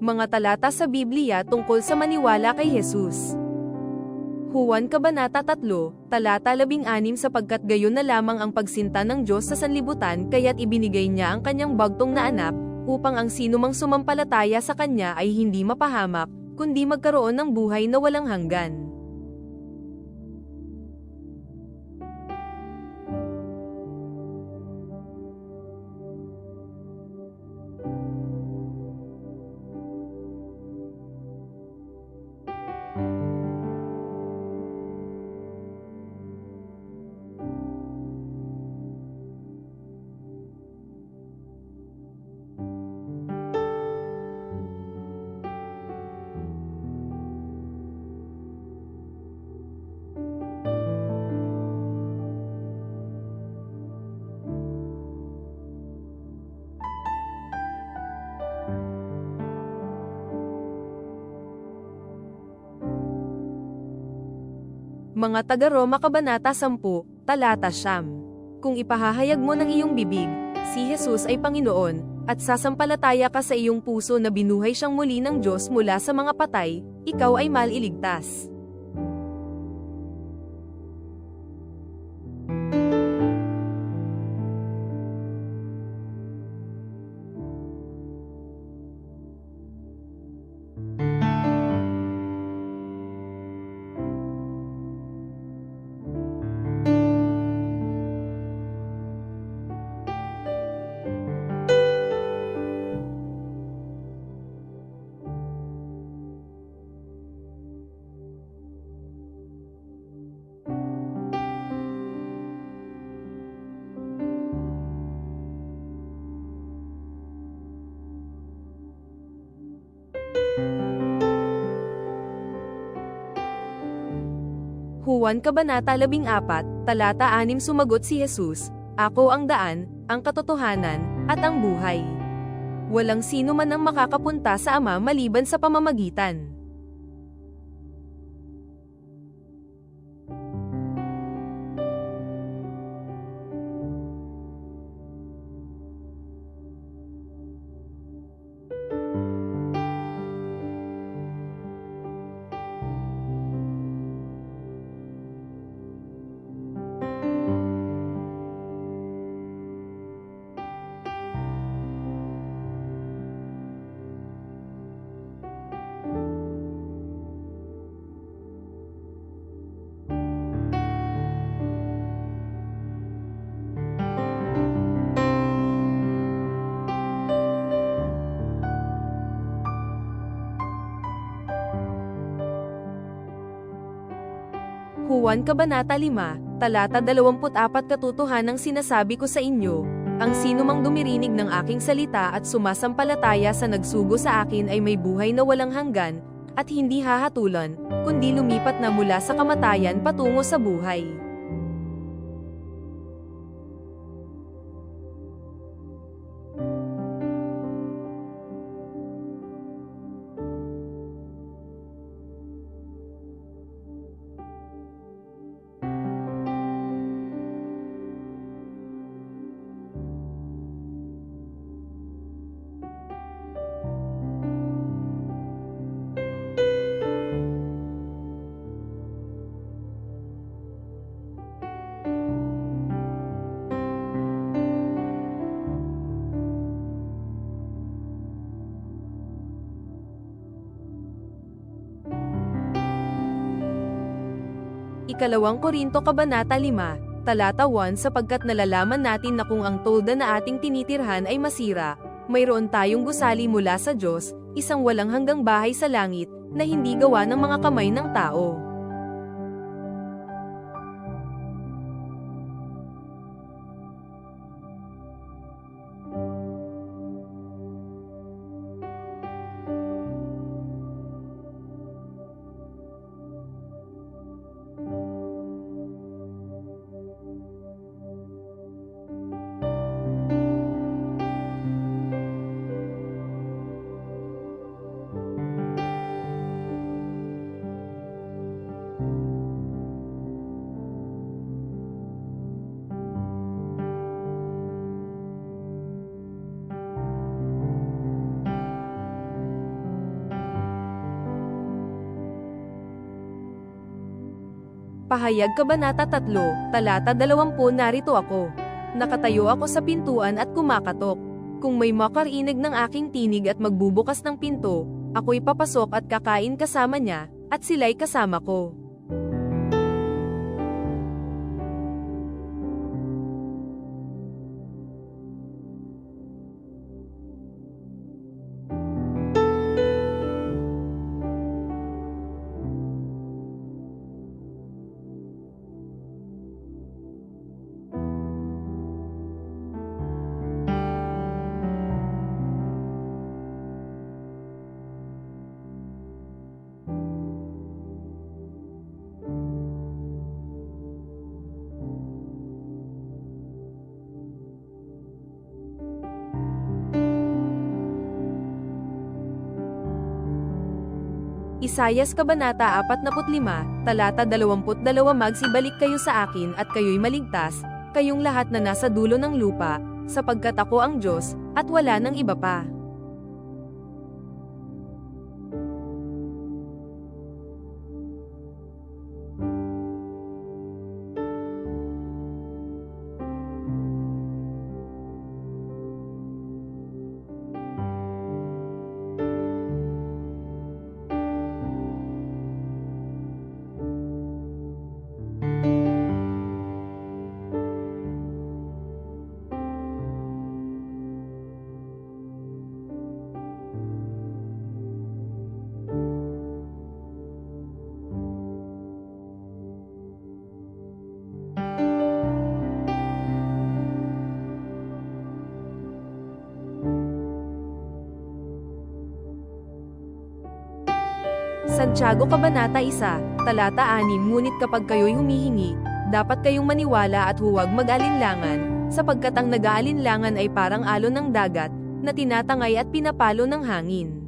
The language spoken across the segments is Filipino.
Mga talata sa Biblia tungkol sa maniwala kay Jesus. Juan Kabanata 3, talata 16 sapagkat gayon na lamang ang pagsinta ng Diyos sa sanlibutan kaya't ibinigay niya ang kanyang bagtong na anak, upang ang sinumang sumampalataya sa kanya ay hindi mapahamak, kundi magkaroon ng buhay na walang hanggan. Mga taga-Roma Kabanata 10, Talata Siyam. Kung ipahahayag mo ng iyong bibig, si Jesus ay Panginoon, at sasampalataya ka sa iyong puso na binuhay siyang muli ng Diyos mula sa mga patay, ikaw ay maliligtas. Juan Kabanata 14, talata 6 sumagot si Jesus, Ako ang daan, ang katotohanan, at ang buhay. Walang sino man ang makakapunta sa Ama maliban sa pamamagitan. Juan Kabanata 5, talata 24 katotohanang sinasabi ko sa inyo, ang sino mang dumirinig ng aking salita at sumasampalataya sa nagsugo sa akin ay may buhay na walang hanggan, at hindi hahatulan, kundi lumipat na mula sa kamatayan patungo sa buhay. Ikalawang Korinto Kabanata 5, talata 1 sapagkat nalalaman natin na kung ang tolda na ating tinitirhan ay masira, mayroon tayong gusali mula sa Diyos, isang walang hanggang bahay sa langit, na hindi gawa ng mga kamay ng tao. Pahayag Kabanata 3, Talata 20 Narito ako. Nakatayo ako sa pintuan at kumakatok. Kung may makarinig ng aking tinig at magbubukas ng pinto, ako'y papasok at kakain kasama niya, at sila'y kasama ko. Isayas Kabanata 45, Talata 22 Magsibalik kayo sa akin at kayo'y maligtas, kayong lahat na nasa dulo ng lupa, sapagkat ako ang Diyos, at wala nang iba pa. Santiago Kabanata 1, Talata 6 Ngunit kapag kayo'y humihingi, dapat kayong maniwala at huwag mag-alinlangan, sapagkat ang nag-aalinlangan ay parang alon ng dagat, na tinatangay at pinapalo ng hangin.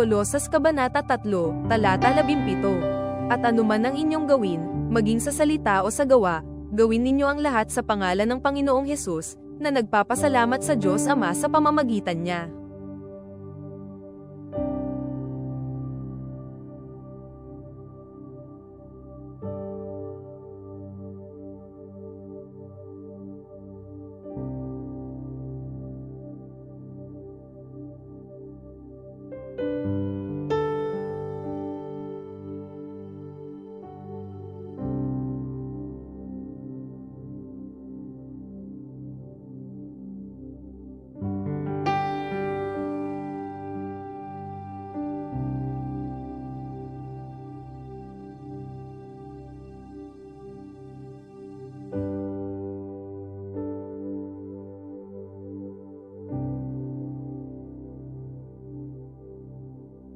Kolosas Kabanata 3, Talata 17. At anuman ang inyong gawin, maging sa salita o sa gawa, gawin ninyo ang lahat sa pangalan ng Panginoong Hesus, na nagpapasalamat sa Diyos Ama sa pamamagitan niya.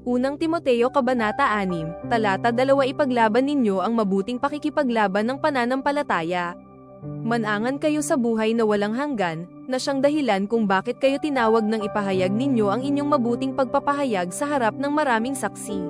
Unang Timoteo Kabanata 6, Talata 2 Ipaglaban ninyo ang mabuting pakikipaglaban ng pananampalataya. Manangan kayo sa buhay na walang hanggan, na siyang dahilan kung bakit kayo tinawag ng ipahayag ninyo ang inyong mabuting pagpapahayag sa harap ng maraming saksi.